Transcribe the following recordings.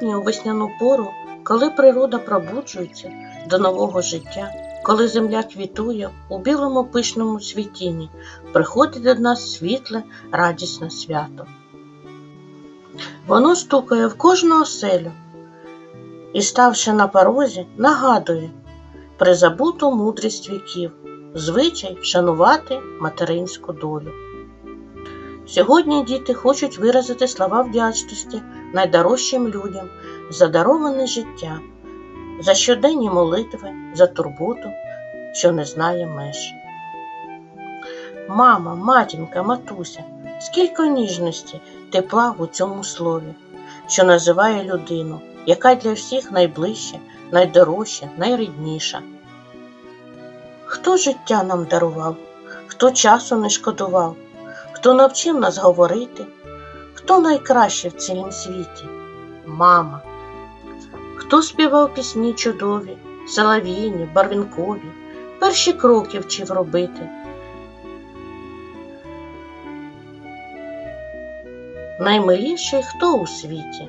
Сьогодні, у весняну пору, коли природа пробуджується до нового життя, коли земля квітує у білому пишному світінні, приходить до нас світле, радісне свято. Воно стукає в кожну оселю і, ставши на порозі, нагадує призабуту мудрість віків, звичай вшанувати материнську долю. Сьогодні діти хочуть виразити слова вдячності найдорожчим людям за дароване життя, за щоденні молитви, за турботу, що не знає меж. Мама, матінка, матуся, скільки ніжності, тепла в цьому слові, що називає людину, яка для всіх найближча, найдорожча, найрідніша. Хто життя нам дарував, хто часу не шкодував, хто навчив нас говорити, хто найкраще в цілім світі? Мама. Хто співав пісні чудові, солов'їні, барвінкові, перші кроки вчив робити. Наймиліший хто у світі?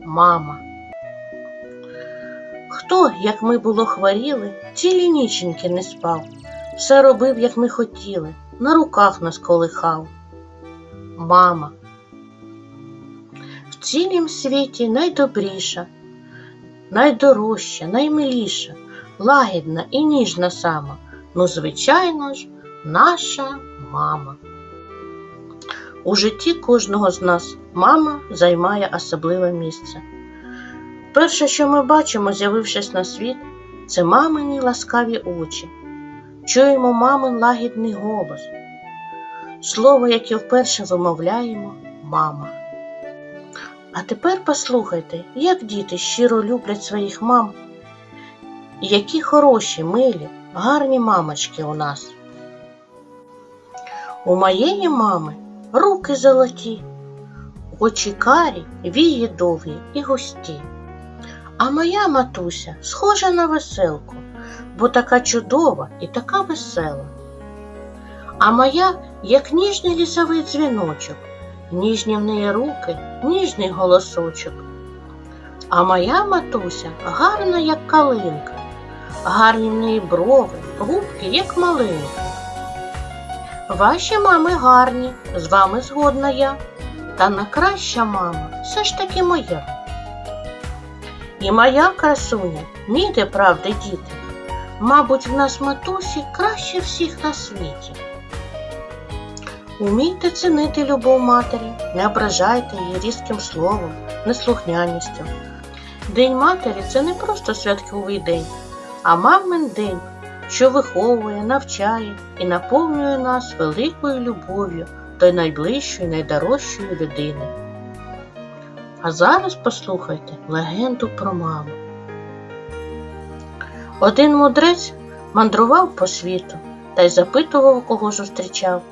Мама. Хто, як ми було хворіли, цілі ніченьки не спав, все робив, як ми хотіли, на руках нас колихав. Мама. Цілім світі найдобріша, найдорожча, наймиліша, лагідна і ніжна сама, ну, звичайно ж, наша мама. У житті кожного з нас мама займає особливе місце. Перше, що ми бачимо, з'явившись на світ, це мамині ласкаві очі. Чуємо мамин лагідний голос, слово, яке вперше вимовляємо мама. А тепер послухайте, як діти щиро люблять своїх мам, які хороші, милі, гарні мамочки у нас. У моєї мами руки золоті, очі карі, вії довгі і густі. А моя матуся схожа на веселку, бо така чудова і така весела. А моя, як ніжний лісовий дзвіночок, ніжні в неї руки, ніжний голосочок. А моя матуся гарна, як калинка, гарні в неї брови, губки, як малинка. Ваші мами гарні, з вами згодна я, та найкраща мама все ж таки моя. І моя красуня, ніде правди діти, мабуть, в нас матусі краще всіх на світі. Умійте цінити любов матері, не ображайте її різким словом, неслухняністю. День матері це не просто святковий день, а мамин день, що виховує, навчає і наповнює нас великою любов'ю до найближчої, найдорожчої людини. А зараз послухайте легенду про маму. Один мудрець мандрував по світу та й запитував, кого зустрічав,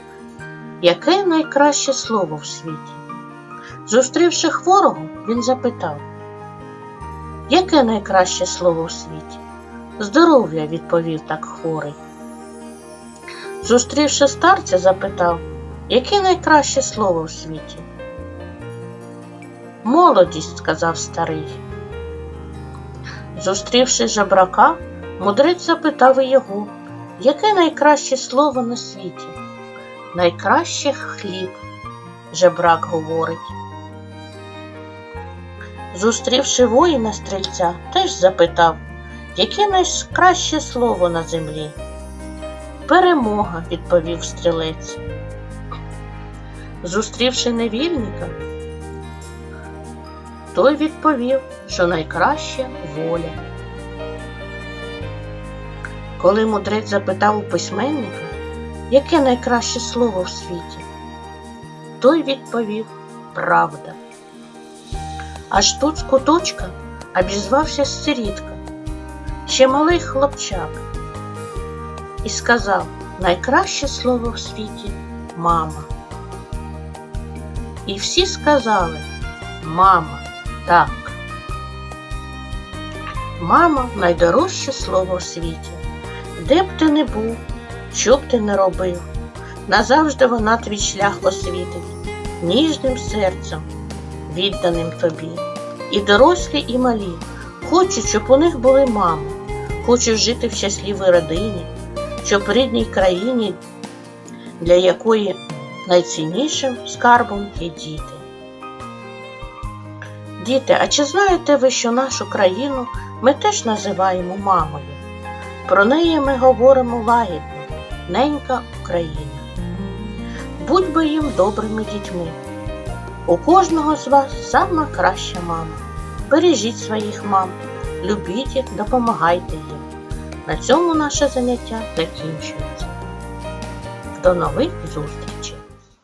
яке найкраще слово в світі. Зустрівши хворого, він запитав, яке найкраще слово в світі? Здоров'я, відповів так хворий. Зустрівши старця, запитав, яке найкраще слово в світі? Молодість, сказав старий. Зустрівши жебрака, мудрець запитав і його, яке найкраще слово на світі? Найкраще хліб, жебрак говорить. Зустрівши воїна стрільця, теж запитав, яке найкраще слово на землі? Перемога, відповів стрілець. Зустрівши невільника, той відповів, що найкраще воля. Коли мудрець запитав у письменника, яке найкраще слово в світі, той відповів правда. Аж тут з куточка обізвався сирітка, ще малий хлопчак, і сказав найкраще слово в світі мама. І всі сказали мама. Так. Мама найдорожче слово в світі. Де б ти не був, що б ти не робив, назавжди вона твій шлях освітить, ніжним серцем, відданим тобі. І дорослі, і малі хочуть, щоб у них були мами, хочуть жити в щасливій родині, щоб рідній країні, для якої найціннішим скарбом є діти. Діти, а чи знаєте ви, що нашу країну ми теж називаємо мамою? Про неї ми говоримо лагідно, ненька Україна. Будьмо їм добрими дітьми. У кожного з вас сама краща мама. Бережіть своїх мам, любіть їх, допомагайте їм. На цьому наше заняття закінчується. До нових зустрічей!